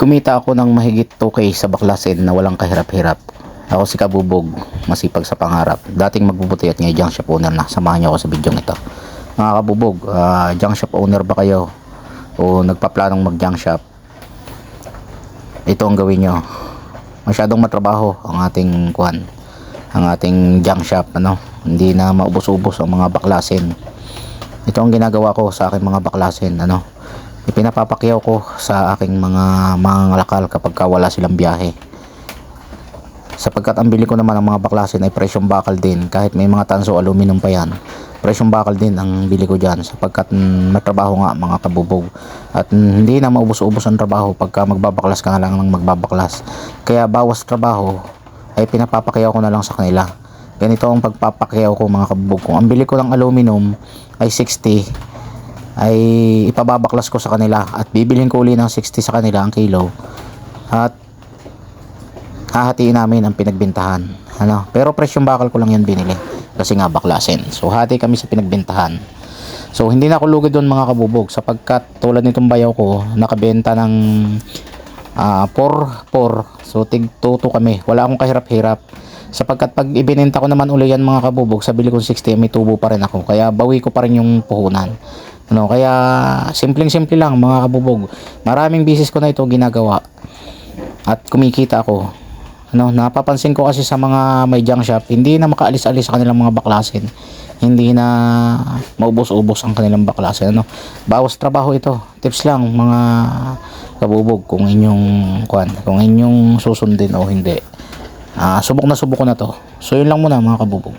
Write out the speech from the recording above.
Kumita ako ng mahigit 2K sa baklasin na walang kahirap-hirap. Ako si Kabubog, masipag sa pangarap. Dating magbubuti at ngayon junk shop owner na. Samahan niyo ako sa video ito. Mga Kabubog, ah, junk shop owner ba kayo? O nagpaplanong mag junk shop? Ito ang gawin nyo. Masyadong matrabaho ang ating kuan ang ating junk shop ano hindi na maubos-ubos ang mga baklasin ito ang ginagawa ko sa aking mga baklasin ano ipinapapakyaw ko sa aking mga mangangalakal kapag ka wala silang biyahe. Sapagkat ang bili ko naman ng mga baklasin ay presyong bakal din. Kahit may mga tanso aluminum pa yan. Presyong bakal din ang bili ko dyan. Sapagkat matrabaho nga mga kabubog. At hindi na maubos-ubos ang trabaho pagka magbabaklas ka nga lang ng magbabaklas. Kaya bawas trabaho ay pinapapakyaw ko na lang sa kanila. Ganito ang pagpapakyaw ko mga kabubog. Kung ang bili ko ng aluminum ay 60 ay ipababaklas ko sa kanila at bibilhin ko uli ng 60 sa kanila ang kilo. At hahatiin namin ang pinagbintahan. Ano? Pero presyong bakal ko lang yan binili. Kasi nga baklasin. So hati kami sa pinagbintahan. So hindi na ako lugi doon mga kabubog sapagkat tulad nitong bayaw ko nakabenta ng ah 4 4 so tig 2 kami. Wala akong kahirap-hirap. Sapagkat pag ibinenta ko naman uli yan mga kabubog sa bili kong 60 may tubo pa rin ako. Kaya bawi ko pa rin yung puhunan ano kaya simpleng simple lang mga kabubog. Maraming bisis ko na ito ginagawa. At kumikita ako. Ano napapansin ko kasi sa mga may junk shop hindi na makaalis-alis sa kanilang mga baklasin. Hindi na maubos-ubos ang kanilang baklasin ano. Bawas trabaho ito. Tips lang mga kabubog kung inyong kwan kung inyong susundin o hindi. Ah, subok na subok ko na to. So yun lang muna mga kabubog